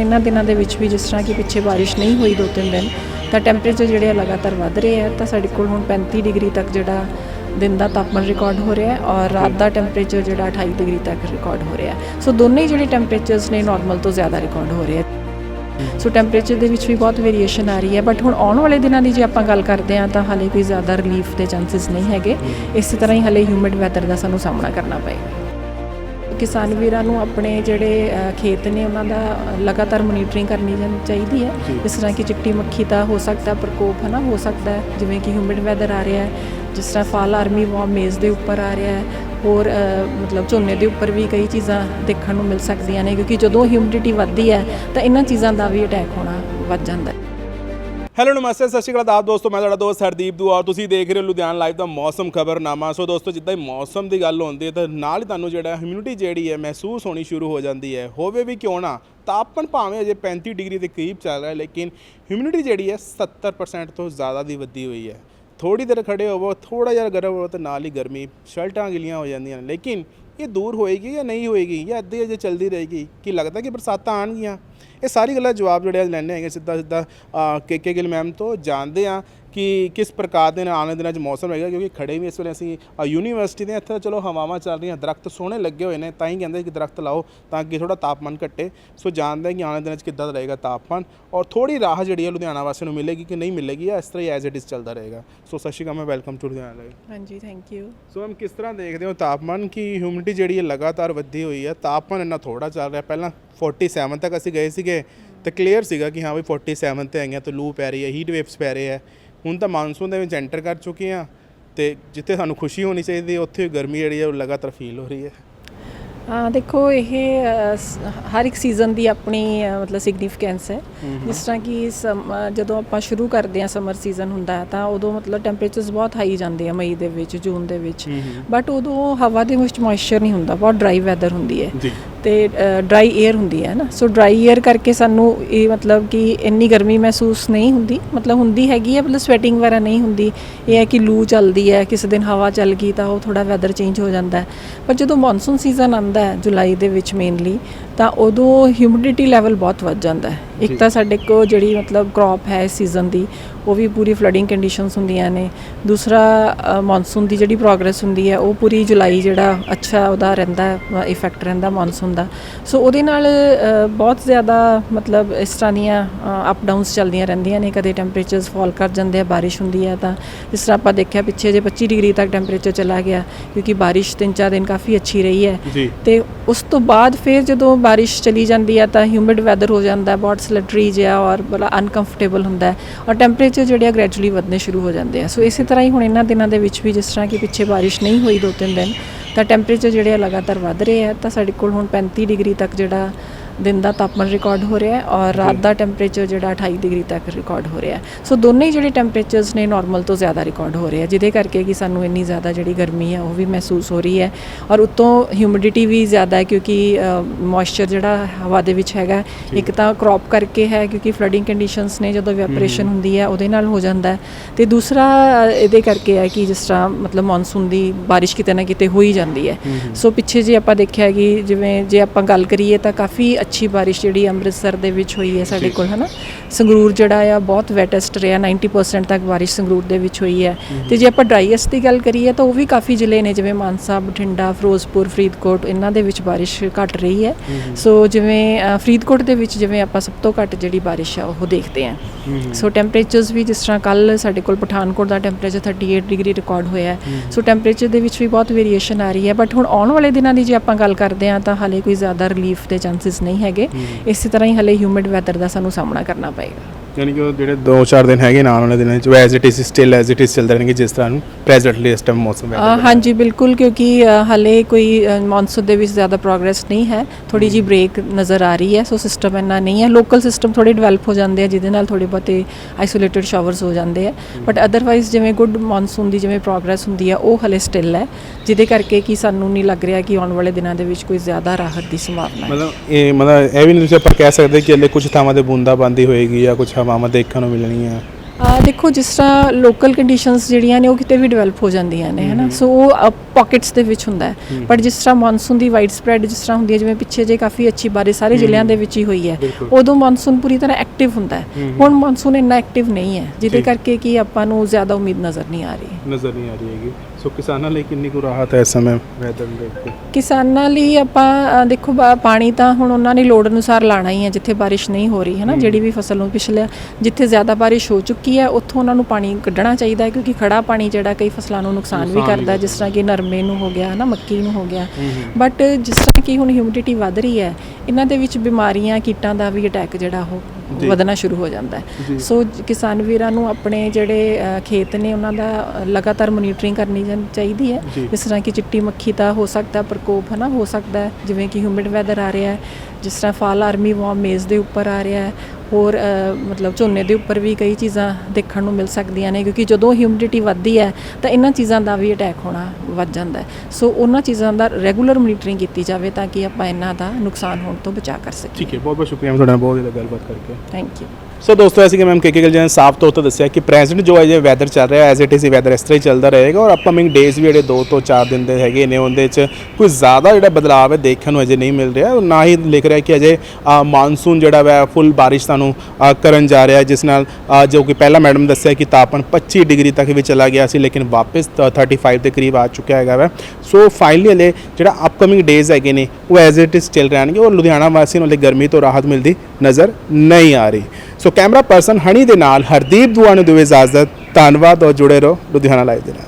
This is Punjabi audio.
ਇਹਨਾਂ ਦਿਨਾਂ ਦੇ ਵਿੱਚ ਵੀ ਜਿਸ ਤਰ੍ਹਾਂ ਕਿ ਪਿੱਛੇ ਬਾਰਿਸ਼ ਨਹੀਂ ਹੋਈ ਦੋ ਤਿੰਨ ਦਿਨ, ਤਾਂ ਟੈਂਪਰੇਚਰ ਜਿਹੜੇ ਆ ਲਗਾਤਾਰ ਵੱਧ ਰਹੇ ਆ, ਤਾਂ ਸਾਡੇ ਕੋਲ ਹੁਣ 35 ਡਿਗਰੀ ਤੱਕ ਜਿਹੜਾ ਦਿਨ ਦਾ ਤਾਪਮਾਨ ਰਿਕਾਰਡ ਹੋ ਰਿਹਾ ਹੈ ਔਰ ਰਾਤ ਦਾ ਟੈਂਪਰੇਚਰ ਜਿਹੜਾ 28 ਡਿਗਰੀ ਤੱਕ ਰਿਕਾਰਡ ਹੋ ਰਿਹਾ ਹੈ। ਸੋ ਦੋਨੇ ਹੀ ਜਿਹੜੇ ਟੈਂਪਰੇਚਰਸ ਨੇ ਨਾਰਮਲ ਤੋਂ ਜ਼ਿਆਦਾ ਰਿਕਾਰਡ ਹੋ ਰਹੇ ਆ। ਸੋ ਟੈਂਪਰੇਚਰ ਦੇ ਵਿੱਚ ਵੀ ਬਹੁਤ ਵੇਰੀਏਸ਼ਨ ਆ ਰਹੀ ਹੈ ਬਟ ਹੁਣ ਆਉਣ ਵਾਲੇ ਦਿਨਾਂ ਦੀ ਜੇ ਆਪਾਂ ਗੱਲ ਕਰਦੇ ਹਾਂ, ਤਾਂ ਹਾਲੇ ਕੋਈ ਜ਼ਿਆਦਾ ਰਿਲੀਫ ਦੇ ਚਾਂਸਸ ਨਹੀਂ ਹੈਗੇ। ਇਸੇ ਤਰ੍ਹਾਂ ਹੀ ਹਾਲੇ ਹਿਊਮਿਡ ਵੈਦਰ ਦਾ ਸਾਨੂੰ ਸਾਹਮਣਾ ਕਰਨਾ ਪਏਗਾ। ਕਿਸਾਨ ਵੀਰਾਂ ਨੂੰ ਆਪਣੇ ਜਿਹੜੇ ਖੇਤ ਨੇ ਉਹਨਾਂ ਦਾ ਲਗਾਤਾਰ ਮੋਨੀਟਰਿੰਗ ਕਰਨੀ ਚਾਹੀਦੀ ਹੈ। ਜਿਸ ਤਰ੍ਹਾਂ ਕਿ ਚਿੱਟੀ ਮੱਖੀ ਦਾ ਹੋ ਸਕਦਾ ਪ੍ਰਕੋਪ ਹੈ ਨਾ ਹੋ। ਸਕਦਾ ਜਿਵੇਂ ਕਿ ਹਿਊਮਿਡ ਵੈਦਰ ਆ ਰਿਹਾ ਹੈ ਜਿਸ ਤਰ੍ਹਾਂ ਫਾਲ ਆਰਮੀ ਵਾਰਮ ਮੇਜ਼ ਦੇ ਉੱਪਰ ਆ ਰਿਹਾ ਹੈ। ਹੋਰ ਮਤਲਬ ਝੋਨੇ ਦੇ ਉੱਪਰ ਵੀ ਕਈ ਚੀਜ਼ਾਂ ਦੇਖਣ ਨੂੰ ਮਿਲ ਸਕਦੀਆਂ ਨੇ ਕਿਉਂਕਿ ਜਦੋਂ ਹਿਊਮਿਡਿਟੀ ਵੱਧਦੀ ਹੈ ਤਾਂ ਇਹਨਾਂ ਚੀਜ਼ਾਂ ਦਾ ਵੀ ਅਟੈਕ ਹੋਣਾ ਵੱਧ ਜਾਂਦਾ ਹੈ। ਹੈਲੋ, ਨਮਸਤੇ, ਸਤਿ ਸ਼੍ਰੀ ਅਕਾਲ ਆਦਾਬ ਦੋਸਤੋ, ਮੈਂ ਤੁਹਾਡਾ ਦੋਸਤ ਹਰਦੀਪ ਦੂ ਔਰ ਤੁਸੀਂ ਦੇਖ ਰਹੇ ਹੋ ਲੁਧਿਆਣਾ ਲਾਈਵ ਦਾ ਮੌਸਮ ਖਬਰਨਾਮਾ। ਸੋ ਦੋਸਤੋ, ਜਿੱਦਾਂ ਹੀ ਮੌਸਮ ਦੀ ਗੱਲ ਹੁੰਦੀ ਹੈ, ਤਾਂ ਨਾਲ ਹੀ ਤੁਹਾਨੂੰ ਜਿਹੜਾ ਹਿਊਮਿਡਿਟੀ ਜਿਹੜੀ ਹੈ ਮਹਿਸੂਸ ਹੋਣੀ ਸ਼ੁਰੂ ਹੋ ਜਾਂਦੀ ਹੈ। ਹੋਵੇ ਵੀ ਕਿਉਂ ਨਾ, ਤਾਪਮਾਨ ਭਾਵੇਂ ਅਜੇ 35 ਡਿਗਰੀ ਦੇ ਕਰੀਬ ਚੱਲ ਰਿਹਾ ਹੈ ਲੇਕਿਨ ਹਿਊਮਿਡਿਟੀ ਜਿਹੜੀ ਹੈ 70% ਤੋਂ ਜ਼ਿਆਦਾ ਦੀ ਵਧੀ ਹੋਈ ਹੈ। ਥੋੜੀ ਦੇਰ ਖੜੇ ਹੋਵੋ ਥੋੜਾ ਜਿਹਾ ਗਰਮ ਹੋਵੋ, ਤਾਂ ਨਾਲ ਹੀ ਗਰਮੀ ਸ਼ਰਟਾਂ ਗਿੱਲੀਆਂ ਹੋ ਜਾਂਦੀਆਂ ਨੇ। ਲੇਕਿਨ ਇਹ ਦੂਰ ਹੋਏਗੀ ਜਾਂ ਨਹੀਂ ਹੋਏਗੀ ਜਾਂ ਅੱਧੇ ਅਜੇ ਚੱਲਦੀ ਰਹੇਗੀ? ਕੀ ਲੱਗਦਾ ਕਿ ਬਰਸਾਤਾਂ ਆਣਗੀਆਂ ਇਹ ਸਾਰੀ ਗੱਲਾਂ ਜਵਾਬ ਜਿਹੜੇ ਅੱਜ ਲੈਣੇ ਹੈਗੇ ਸਿੱਧਾ ਸਿੱਧਾ ਕੇ ਕੇ ਗਿੱਲ ਮੈਮ ਤੋਂ ਜਾਣਦੇ ਆ ਕਿ ਕਿਸ ਪ੍ਰਕਾਰ ਦੇ ਨਾਲ ਆਉਣ ਵਾਲੇ ਦਿਨਾਂ 'ਚ ਮੌਸਮ ਰਹੇਗਾ ਕਿਉਂਕਿ ਖੜੇ ਵੀ ਇਸ ਵੇਲੇ ਅਸੀਂ ਅ, ਯੂਨੀਵਰਸਿਟੀ ਦੇ ਇੱਥੇ ਤਾਂ ਚਲੋ ਹਵਾਵਾਂ ਚੱਲ ਰਹੀਆਂ ਦਰਖਤ ਸੋਹਣੇ ਲੱਗੇ ਹੋਏ ਨੇ ਤਾਂ ਹੀ ਕਹਿੰਦੇ ਕਿ ਦਰਖਤ ਲਾਓ ਤਾਂ ਕਿ ਥੋੜਾ ਤਾਪਮਾਨ ਘਟੇ। ਸੋ ਜਾਣਦੇ ਹਾਂ ਕਿ ਆਉਣ ਵਾਲੇ ਦਿਨਾਂ 'ਚ ਕਿੱਦਾਂ ਦਾ ਰਹੇਗਾ ਤਾਪਮਾਨ ਔਰ ਥੋੜੀ ਰਾਹ ਜਿਹੜੀ ਹੈ ਲੁਧਿਆਣਾ ਵਾਸੀਆਂ ਨੂੰ ਮਿਲੇਗੀ ਕਿ ਨਹੀਂ ਮਿਲੇਗੀ ਜਾਂ ਇਸ ਤਰ੍ਹਾਂ ਹੀ ਐਜ਼ ਇਟ ਇਜ਼ ਚੱਲਦਾ ਰਹੇਗਾ। ਸੋ ਸਤਿ ਸ਼੍ਰੀ ਅਕਾਲ ਮੈਂ ਵੈਲਕਮ ਟੂ ਲੁਧਿਆਣਾ ਲਾਈਵ ਹਾਂਜੀ ਥੈਂਕ ਯੂ ਸੋ ਹਮ ਕਿਸ ਤਰ੍ਹਾਂ ਦੇਖਦੇ ਹੋ ਤਾਪਮਾਨ ਕੀ ਹਿਊਮਿਡਿਟੀ ਜਿਹੜੀ ਹੈ ਲਗਾਤਾਰ ਵਧਦੀ ਹੋਈ ਹੈ ਤਾਪਮਾਨ ਇੰਨਾ ਥੋੜਾ ਚੱਲ ਰਿਹਾ ਪਹਿਲਾਂ 47 ਤੱਕ ਅਸੀਂ ਗਏ ਸੀਗੇ ਤੇ ਕਲੀਅਰ ਸੀਗਾ ਕਿ ਹਾਂ ਵੀ 47 ਤੇ ਆਈਆਂ ਤੇ ਲੂ ਪੈ ਰਹੀ ਹੈ ਹੀਟ ਵੇਵਸ ਪੈ ਰਹੇ ਹੈ। ਹੁਣ ਤਾਂ ਮਾਨਸੂਨ ਦੇ ਵਿੱਚ ਐਂਟਰ ਕਰ ਚੁੱਕੇ ਹਾਂ ਤੇ ਜਿੱਥੇ ਸਾਨੂੰ ਖੁਸ਼ੀ ਹੋਣੀ ਚਾਹੀਦੀ ਹੈ, ਉੱਥੇ ਗਰਮੀ ਜਿਹੜੀ ਹੈ ਉਹ ਲਗਾਤਾਰ ਫੀਲ ਹੋ ਰਹੀ ਹੈ। ਦੇਖੋ ਇਹ ਹਰ ਇੱਕ ਸੀਜ਼ਨ ਦੀ ਆਪਣੀ ਮਤਲਬ ਸਿਗਨੀਫੀਕੈਂਸ ਹੈ। ਜਿਸ ਤਰ੍ਹਾਂ ਕਿ ਜਦੋਂ ਆਪਾਂ ਸ਼ੁਰੂ ਕਰਦੇ ਹਾਂ ਸਮਰ ਸੀਜ਼ਨ ਹੁੰਦਾ ਹੈ ਤਾਂ ਉਦੋਂ ਮਤਲਬ ਟੈਂਪਰੇਚਰਸ ਬਹੁਤ ਹਾਈ ਜਾਂਦੇ ਆ ਮਈ ਦੇ ਵਿੱਚ ਜੂਨ ਦੇ ਵਿੱਚ। ਬਟ ਉਦੋਂ ਹਵਾ ਦੇ ਵਿੱਚ ਮੋਇਸਚਰ ਨਹੀਂ ਹੁੰਦਾ ਬਹੁਤ ਡਰਾਈ ਵੈਦਰ ਹੁੰਦੀ ਹੈ। ਤੇ ਡਰਾਈ 에ਅਰ ਹੁੰਦੀ ਹੈ ਨਾ? ਸੋ ਡਰਾਈ 에ਅਰ ਕਰਕੇ ਸਾਨੂੰ ਇਹ ਮਤਲਬ ਕਿ ਇੰਨੀ ਗਰਮੀ ਮਹਿਸੂਸ ਨਹੀਂ ਹੁੰਦੀ। ਮਤਲਬ ਹੁੰਦੀ ਹੈਗੀ ਹੈ ਮਤਲਬ ਸਵੈਟਿੰਗ ਵਗੈਰਾ ਨਹੀਂ ਹੁੰਦੀ। ਇਹ ਹੈ ਕਿ ਲੂ ਚੱਲਦੀ ਹੈ ਕਿਸੇ ਦਿਨ ਹਵਾ ਚੱਲ ਗਈ ਤਾਂ ਉਹ ਥੋੜਾ ਵੈਦਰ ਚੇਂਜ ਹੋ ਜਾਂਦਾ ਹੈ। ਪਰ ਜਦੋਂ ਮੌਨਸੂਨ ਸੀਜ਼ਨ ਆਉਂਦਾ ਹੈ ਜੁਲਾਈ ਦੇ ਵਿੱਚ ਮੇਨਲੀ ਤਾਂ ਉਦੋਂ ਹਿਊਮਿਡਿਟੀ ਲੈਵਲ ਬਹੁਤ ਵੱਧ ਜਾਂਦਾ ਹੈ। ਇੱਕ ਤਾਂ ਸਾਡੇ ਕੋ ਜਿਹੜੀ ਮਤਲਬ ਕ੍ਰੌਪ ਹੈ ਇਸ ਸੀਜ਼ਨ ਦੀ ਉਹ ਵੀ ਪੂਰੀ ਫਲੱਡਿੰਗ ਕੰਡੀਸ਼ਨਸ ਹੁੰਦੀਆਂ ਨੇ। ਦੂਸਰਾ ਮੌਨਸੂਨ ਦੀ ਜਿਹੜੀ ਪ੍ਰੋਗਰੈਸ ਹੁੰਦੀ ਹੈ ਉਹ ਪੂਰੀ ਜੁਲਾਈ ਜਿਹੜਾ ਅੱਛਾ ਉਹਦਾ ਰਹਿੰਦਾ ਇਫੈਕਟ ਰਹਿੰਦਾ ਮੌਨਸੂਨ ਦਾ। ਸੋ ਉਹਦੇ ਨਾਲ ਬਹੁਤ ਜ਼ਿਆਦਾ ਮਤਲਬ ਇਸ ਤਰ੍ਹਾਂ ਦੀਆਂ ਅਪ ਡਾਊਨਸ ਚੱਲਦੀਆਂ ਰਹਿੰਦੀਆਂ ਨੇ। ਕਦੇ ਟੈਂਪਰੇਚਰਸ ਫਾਲ ਕਰ ਜਾਂਦੇ ਆ ਬਾਰਿਸ਼ ਹੁੰਦੀ ਹੈ ਤਾਂ। ਜਿਸ ਤਰ੍ਹਾਂ ਆਪਾਂ ਦੇਖਿਆ ਪਿੱਛੇ ਜੇ 25 ਡਿਗਰੀ ਤੱਕ ਟੈਂਪਰੇਚਰ ਚਲਾ ਗਿਆ ਕਿਉਂਕਿ ਬਾਰਿਸ਼ ਤਿੰਨ ਚਾਰ ਦਿਨ ਕਾਫੀ ਅੱਛੀ ਰਹੀ ਹੈ। ਤੇ ਉਸ ਤੋਂ ਬਾਅਦ ਫਿਰ ਜਦੋਂ ਬਾਰਿਸ਼ ਚਲੀ ਜਾਂਦੀ ਹੈ ਤਾਂ ਹਿਊਮਿਡ ਵੈਦਰ ਹੋ ਜਾਂਦਾ ਹੈ, ਬਹੁਤ ਸਲਟਰੀ ਜਿਹਾ ਔਰ ਬੜਾ ਅਨਕੰਫਰਟੇਬਲ ਹੁੰਦਾ ਹੈ ਔਰ ਟੈਂਪਰੇਚਰ ਜਿਹੜੇ ਆ ਗ੍ਰੈਜੂਅਲੀ ਵਧਨੇ ਸ਼ੁਰੂ ਹੋ ਜਾਂਦੇ ਆ। ਸੋ ਇਸੇ ਤਰ੍ਹਾਂ ਹੀ ਹੁਣ ਇਹਨਾਂ ਦਿਨਾਂ ਦੇ ਵਿੱਚ ਵੀ ਜਿਸ ਤਰ੍ਹਾਂ ਕਿ ਪਿੱਛੇ ਬਾਰਿਸ਼ ਨਹੀਂ ਹੋਈ ਦੋ ਤਿੰਨ ਦਿਨ, ਤਾਂ ਟੈਂਪਰੇਚਰ ਜਿਹੜੇ ਆ ਲਗਾਤਾਰ ਵੱਧ ਰਹੇ ਆ, ਤਾਂ ਸਾਡੇ ਕੋਲ ਹੁਣ 35 ਡਿਗਰੀ ਤੱਕ ਜਿਹੜਾ ਦਿਨ ਦਾ ਤਾਪਮਾਨ ਰਿਕਾਰਡ ਹੋ ਰਿਹਾ ਹੈ ਔਰ ਰਾਤ ਦਾ ਟੈਂਪਰੇਚਰ ਜਿਹੜਾ 28 ਡਿਗਰੀ ਤੱਕ ਰਿਕਾਰਡ ਹੋ ਰਿਹਾ ਹੈ। ਸੋ ਦੋਨੇ ਹੀ ਜਿਹੜੇ ਟੈਂਪਰੇਚਰਸ ਨੇ ਨਾਰਮਲ ਤੋਂ ਜ਼ਿਆਦਾ ਰਿਕਾਰਡ ਹੋ ਰਹੇ ਆ ਜਿਹਦੇ ਕਰਕੇ ਕਿ ਸਾਨੂੰ ਇੰਨੀ ਜ਼ਿਆਦਾ ਜਿਹੜੀ ਗਰਮੀ ਹੈ ਉਹ ਵੀ ਮਹਿਸੂਸ ਹੋ ਰਹੀ ਹੈ ਔਰ ਉਤੋਂ ਹਿਊਮਿਡਿਟੀ ਵੀ ਜ਼ਿਆਦਾ ਹੈ ਕਿਉਂਕਿ ਮੋਇਸਚਰ ਜਿਹੜਾ ਹਵਾ ਦੇ ਵਿੱਚ ਹੈਗਾ ਇੱਕ ਤਾਂ ਕ੍ਰੌਪ ਕਰਕੇ ਹੈ ਕਿਉਂਕਿ ਫਲੱਡਿੰਗ ਕੰਡੀਸ਼ਨਸ ਨੇ ਜਦੋਂ ਵੈਪੋਰੇਸ਼ਨ ਹੁੰਦੀ ਹੈ ਉਹਦੇ ਨਾਲ ਹੋ ਜਾਂਦਾ ਤੇ ਦੂਸਰਾ ਇਹਦੇ ਕਰਕੇ ਹੈ ਕਿ ਜਿਸ ਤਰ੍ਹਾਂ ਮਤਲਬ ਮੌਨਸੂਨ ਦੀ ਬਾਰਿਸ਼ ਕਿਤੇ ਨਾ ਕਿਤੇ ਹੋ ਹੀ ਜਾਂਦੀ ਹੈ। ਸੋ ਪਿੱਛੇ ਜੇ ਆਪਾਂ ਦੇਖਿਆ ਕਿ ਜਿਵੇਂ ਜੇ ਆਪਾਂ ਗੱਲ ਕਰੀਏ ਤਾਂ ਕਾਫੀ ਅੱਛੀ ਬਾਰਿਸ਼ ਜਿਹੜੀ ਅੰਮ੍ਰਿਤਸਰ ਦੇ ਵਿੱਚ ਹੋਈ ਹੈ ਸਾਡੇ ਕੋਲ ਹਨਾ? ਸੰਗਰੂਰ ਜਿਹੜਾ ਆ ਬਹੁਤ ਵੈਟੈਸਟ ਰਿਹਾ 90% ਤੱਕ ਬਾਰਿਸ਼ ਸੰਗਰੂਰ ਦੇ ਵਿੱਚ ਹੋਈ ਹੈ। ਤੇ ਜੇ ਆਪਾਂ ਡਰਾਈਐਸਟ ਦੀ ਗੱਲ ਕਰੀਏ ਤਾਂ ਉਹ ਵੀ ਕਾਫੀ ਜ਼ਿਲ੍ਹੇ ਨੇ ਜਿਵੇਂ ਮਾਨਸਾ ਬਠਿੰਡਾ ਫਿਰੋਜ਼ਪੁਰ ਫਰੀਦਕੋਟ ਇਹਨਾਂ ਦੇ ਵਿੱਚ ਬਾਰਿਸ਼ ਘਟ ਰਹੀ ਹੈ। ਸੋ ਜਿਵੇਂ ਫਰੀਦਕੋਟ ਦੇ ਵਿੱਚ ਜਿਵੇਂ ਆਪਾਂ ਸਭ ਤੋਂ ਘੱਟ ਜਿਹੜੀ ਬਾਰਿਸ਼ ਆ ਉਹ ਦੇਖਦੇ ਹਾਂ। ਸੋ ਟੈਂਪਰੇਚਰਸ ਵੀ ਜਿਸ ਤਰ੍ਹਾਂ ਕੱਲ ਸਾਡੇ ਕੋਲ ਪਠਾਨਕੋਟ ਦਾ ਟੈਂਪਰੇਚਰ 38 ਡਿਗਰੀ ਰਿਕਾਰਡ ਹੋਇਆ ਹੈ। ਸੋ ਟੈਂਪਰੇਚਰ ਦੇ ਵਿੱਚ ਵੀ ਬਹੁਤ ਵੇਰੀਏਸ਼ਨ ਆ ਰਹੀ ਹੈ ਬਟ ਹੁਣ ਆਉਣ ਵਾਲੇ ਦਿਨਾਂ ਦੀ ਜੇ ਆਪਾਂ ਗੱਲ ਕਰਦੇ ਹਾਂ ਤਾਂ ਹਾਲੇ ਕੋਈ ਜ਼ਿਆਦਾ ਰਿਲੀਫ ਦੇ ਚਾਂਸਸ ਨਹੀਂ ਹੈਗੇ। ਇਸੇ ਤਰ੍ਹਾਂ ਹੀ ਹਾਲੇ ਹਿਊਮਿਡ ਵੈਦਰ ਦਾ ਸਾਨੂੰ ਸਾਹਮਣਾ ਕਰਨਾ ਪਏਗਾ। ਯਾਨੀ ਕਿ ਉਹ ਜਿਹੜੇ 2-4 ਦਿਨ ਹੈਗੇ ਨਾ ਆਉਣ ਵਾਲੇ ਦਿਨਾਂ ਵਿੱਚ as it is still as it is ਚੱਲਦੇ ਰਹਿਣਗੇ ਜਿਸ ਤਰ੍ਹਾਂ ਨੂੰ ਪ੍ਰੈਜ਼ੈਂਟਲੀ ਇਸ ਟਾਈਮ ਮੌਸਮ ਅ, ਹਾਂਜੀ ਬਿਲਕੁਲ ਕਿਉਂਕਿ ਹਾਲੇ ਕੋਈ ਮੌਨਸੂਨ ਦੇ ਵਿੱਚ ਜ਼ਿਆਦਾ ਪ੍ਰੋਗਰੈਸ ਨਹੀਂ ਹੈ। ਥੋੜੀ ਜੀ ਬ੍ਰੇਕ ਨਜ਼ਰ ਆ ਰਹੀ ਹੈ ਸੋ ਸਿਸਟਮ ਇੰਨਾ ਨਹੀਂ ਹੈ। ਲੋਕਲ ਸਿਸਟਮ ਥੋੜੇ ਡਿਵੈਲਪ ਹੋ ਜਾਂਦੇ ਆ ਜਿਹਦੇ ਨਾਲ ਥੋੜੇ ਬਹੁਤੇ ਆਈਸੋਲੇਟਡ ਸ਼ਾਵਰਸ ਹੋ ਜਾਂਦੇ ਆ। ਬਟ ਅਦਰਵਾਈਜ਼ ਜਿਵੇਂ ਗੁੱਡ ਮੌਨਸੂਨ ਦੀ ਜਿਵੇਂ ਪ੍ਰੋਗਰੈਸ ਹੁੰਦੀ ਆ ਉਹ ਹਲੇ ਸਟਿਲ ਹੈ। ਜਿਹਦੇ ਕਰਕੇ ਕਿ ਸਾਨੂੰ ਨਹੀਂ ਲੱਗ ਰਿਹਾ ਕਿ ਆਉਣ ਵਾਲੇ ਦਿਨਾਂ ਦੇ ਵਿੱਚ ਕੋਈ ਜ਼ਿਆਦਾ ਰਾਹਤ ਦੀ ਸੰਭਾਵਨਾ ਹੈ। ਮਤਲਬ ਇਹ ਮਤਲਬ ਇਹ ਵੀ ਨਹੀਂ ਤੁਸੀਂ ਆਪਾਂ ਕਹਿ ਸਕਦੇ ਕਿ ਹਲੇ ਕੁਝ ਥਾਵਾਂ ਤੇ ਬੂੰਦਾਬਾਂਦੀ ਹੋਏਗੀ ਜਾਂ ਕੁਝ ਹਵਾਵਾਂ ਦੇਖਣ ਨੂੰ ਮਿਲਣਗੀਆਂ ਆ ਦੇਖੋ ਜਿਸ ਤਰ੍ਹਾਂ ਲੋਕਲ ਕੰਡੀਸ਼ਨਸ ਜਿਹੜੀਆਂ ਨੇ ਉਹ ਕਿਤੇ ਵੀ ਡਿਵੈਲਪ ਹੋ ਜਾਂਦੀਆਂ ਨੇ ਹਨਾ? ਸੋ ਉਹ ਪਾਕਟਸ ਦੇ ਵਿੱਚ ਹੁੰਦਾ ਹੈ। ਬਟ ਜਿਸ ਤਰ੍ਹਾਂ ਮੌਨਸੂਨ ਦੀ ਵਾਈਡ ਸਪਰੈਡ ਜਿਸ ਤਰ੍ਹਾਂ ਹੁੰਦੀ ਹੈ ਜਿਵੇਂ ਪਿੱਛੇ ਜੇ ਕਾਫੀ ਅੱਛੀ ਬਾਰਿਸ਼ ਸਾਰੇ ਜ਼ਿਲ੍ਹਿਆਂ ਦੇ ਵਿੱਚ ਹੀ ਹੋਈ ਹੈ ਉਦੋਂ ਮੌਨਸੂਨ ਪੂਰੀ ਤਰ੍ਹਾਂ ਐਕਟਿਵ ਹੁੰਦਾ ਹੈ। ਹੁਣ ਮੌਨਸੂਨ ਇੰਨਾ ਐਕਟਿਵ ਨਹੀਂ ਹੈ ਜਿਹਦੇ। ਕਰਕੇ ਕਿ ਆਪਾਂ ਨੂੰ ਜ਼ਿਆਦਾ ਉਮੀਦ ਨਜ਼ਰ ਨਹੀਂ ਆ ਰਹੀ। ਨਜ਼ਰ ਨਹੀਂ ਆ ਰਹੀ ਹੈਗੀ। ਸੋ ਕਿਸਾਨਾਂ ਲਈ ਕਿੰਨੀ ਕੁ ਰਾਹਤ ਹੈ ਇਸ ਸਮੇਂ ਵੈਦਰ ਨੂੰ ਦੇਖ ਕੇ ਕਿਸਾਨਾਂ ਲਈ ਆਪਾਂ ਅ, ਦੇਖੋ ਬਾ- ਪਾਣੀ ਤਾਂ ਹੁਣ ਉਹਨਾਂ ਨੇ ਲੋੜ ਅਨੁਸਾਰ ਲਾਣਾ ਹੀ ਹੈ ਜਿੱਥੇ ਬਾਰਿਸ਼ ਨਹੀਂ ਹੋ ਰਹੀ ਹੈ। ਨਾ ਜਿਹੜੀ ਵੀ ਫਸਲ ਨੂੰ ਪਿਛਲੇ ਜਿੱਥੇ ਜ਼ਿਆਦਾ ਬਾਰਿਸ਼ ਹੋ ਚੁੱਕੀ ਹੈ ਉੱਥੋਂ ਉਹਨਾਂ ਨੂੰ ਪਾਣੀ ਕੱਢਣਾ ਚਾਹੀਦਾ ਹੈ ਕਿਉਂਕਿ ਖੜਾ ਪਾਣੀ ਜਿਹੜਾ ਕਈ ਫਸਲਾਂ ਨੂੰ ਨੁਕਸਾਨ ਵੀ ਨੁਕਸਾਨ ਵੀ ਕਰਦਾ ਹੈ, ਜਿਸ ਤਰ੍ਹਾਂ ਕਿ ਨਰਮੇ ਨੂੰ ਹੋ ਗਿਆ ਨਾ ਮੱਕੀ ਨੂੰ ਹੋ ਗਿਆ। ਬਟ ਜਿਸ ਤਰ੍ਹਾਂ ਕਿ ਹੁਣ ਹਿਊਮਿਡਿਟੀ ਵੱਧ ਰਹੀ ਹੈ ਇਹਨਾਂ ਦੇ ਵਿੱਚ ਬਿਮਾਰੀਆਂ ਕੀਟਾਂ ਦਾ ਵੀ ਅਟੈਕ ਜਿਹੜਾ ਉਹ। ਵਧਣਾ ਸ਼ੁਰੂ ਹੋ ਜਾਂਦਾ ਹੈ। ਸੋ ਕਿਸਾਨ ਵੀਰਾਂ ਨੂੰ ਆਪਣੇ ਜਿਹੜੇ ਖੇਤ ਨੇ ਉਹਨਾਂ ਦਾ ਲਗਾਤਾਰ ਮੋਨੀਟਰਿੰਗ ਕਰਨੀ ਚਾਹੀਦੀ ਹੈ। ਜਿਸ ਤਰ੍ਹਾਂ ਕਿ ਚਿੱਟੀ ਮੱਖੀ ਦਾ ਹੋ ਸਕਦਾ ਪ੍ਰਕੋਪ ਹੈ ਨਾ ਹੋ। ਸਕਦਾ ਜਿਵੇਂ ਕਿ ਹਿਊਮਿਡ ਵੈਦਰ ਆ ਰਿਹਾ ਹੈ ਜਿਸ ਤਰ੍ਹਾਂ ਫਾਲ ਆਰਮੀ ਵਾਰਮ ਮੇਜ਼ ਦੇ ਉੱਪਰ ਆ ਰਿਹਾ ਹੈ ਹੋਰ ਮਤਲਬ ਝੋਨੇ ਦੇ ਉੱਪਰ ਵੀ ਕਈ ਚੀਜ਼ਾਂ ਦੇਖਣ ਨੂੰ ਮਿਲ ਸਕਦੀਆਂ ਨੇ ਕਿਉਂਕਿ ਜਦੋਂ ਹਿਊਮਿਡਿਟੀ ਵੱਧਦੀ ਹੈ ਤਾਂ ਇਹਨਾਂ ਚੀਜ਼ਾਂ ਦਾ ਵੀ ਅਟੈਕ ਹੋਣਾ ਵੱਧ ਜਾਂਦਾ ਸੋ ਉਹਨਾਂ ਚੀਜ਼ਾਂ ਦਾ ਰੈਗੂਲਰ ਮੋਨੀਟਰਿੰਗ ਕੀਤੀ ਜਾਵੇ ਤਾਂ ਕਿ ਆਪਾਂ ਇਹਨਾਂ ਦਾ ਨੁਕਸਾਨ ਹੋਣ ਤੋਂ ਬਚਾ ਕਰ ਸਕੀਏ। ਠੀਕ ਹੈ ਬਹੁਤ ਬਹੁਤ ਸ਼ੁਕਰੀਆ ਤੁਹਾਡਾ ਬਹੁਤ ਵਧੀਆ ਗੱਲਬਾਤ ਕਰਕੇ। ਥੈਂਕ ਯੂ ਸੋ ਦੋਸਤੋ ਐਸੀ ਕਿ ਮੈਮ ਕੇ ਕੇ ਗਿਲ ਜੀ ਨੇ ਸਾਫ਼ ਤੌਰ ਤੇ ਦੱਸਿਆ ਕਿ ਪ੍ਰੈਜ਼ੈਂਟ ਜੋ ਹੈ ਜੇ ਵੈਦਰ ਚੱਲ ਰਿਹਾ ਐਜ਼ ਇਟ ਇਜ਼ ਵੈਦਰ ਇਸ ਤਰ੍ਹਾਂ ਹੀ ਚੱਲਦਾ ਰਹੇਗਾ ਔਰ ਅਪਕਮਿੰਗ ਡੇਜ਼ ਵੀ ਜਿਹੜੇ 2 ਤੋਂ 4 ਦਿਨ ਦੇ ਹੈਗੇ ਨੇ ਉਹਦੇ 'ਚ ਕੋਈ ਜ਼ਿਆਦਾ ਜਿਹੜਾ ਬਦਲਾਅ ਹੈ ਦੇਖਣ ਨੂੰ ਅਜੇ ਨਹੀਂ ਮਿਲ ਰਿਹਾ ਔਰ ਨਾ ਹੀ ਲਿਖ ਰਿਹਾ ਕਿ ਅਜੇ ਮਾਨਸੂਨ ਜਿਹੜਾ ਵਾ ਫੁੱਲ ਬਾਰਿਸ਼ ਤੁਹਾਨੂੰ ਕਰਨ ਜਾ ਰਿਹਾ ਜਿਸ ਨਾਲ ਜੋ ਕਿ ਪਹਿਲਾਂ ਮੈਡਮ ਦੱਸਿਆ ਕਿ ਤਾਪਮਾਨ 25 ਡਿਗਰੀ ਤੱਕ ਵੀ ਚਲਾ ਗਿਆ ਸੀ ਲੇਕਿਨ ਵਾਪਸ ਤ- 35 ਦੇ ਕਰੀਬ ਆ ਚੁੱਕਿਆ ਹੈਗਾ ਵਾ ਸੋ ਫਾਈਨਲੀ ਹਲੇ ਜਿਹੜਾ ਅਪਕਮਿੰਗ ਡੇਜ਼ ਹੈਗੇ ਨੇ ਉਹ ਐਜ਼ ਇਟ ਇਜ਼ ਚੱਲ ਰਹਿਣਗੇ ਔਰ ਲੁਧਿਆਣਾ ਵਾਸੀਆਂ ਨੂੰ ਹਲੇ ਗਰਮੀ ਤੋਂ ਰਾਹਤ ਮਿਲਦੀ ਨਜ਼ਰ ਨਹੀਂ ਆ ਰਹੀ ਸੋ ਕੈਮਰਾ ਪਰਸਨ ਹਣੀ ਦੇ ਨਾਲ ਹਰਦੀਪ ਦੁਆ ਨੂੰ ਦਿਓ ਇਜਾਜ਼ਤ। ਧੰਨਵਾਦ ਔਰ ਜੁੜੇ ਰਹੋ। ਲੁਧਿਆਣਾ ਲਾਈਵ ਦੇ ਨਾਲ।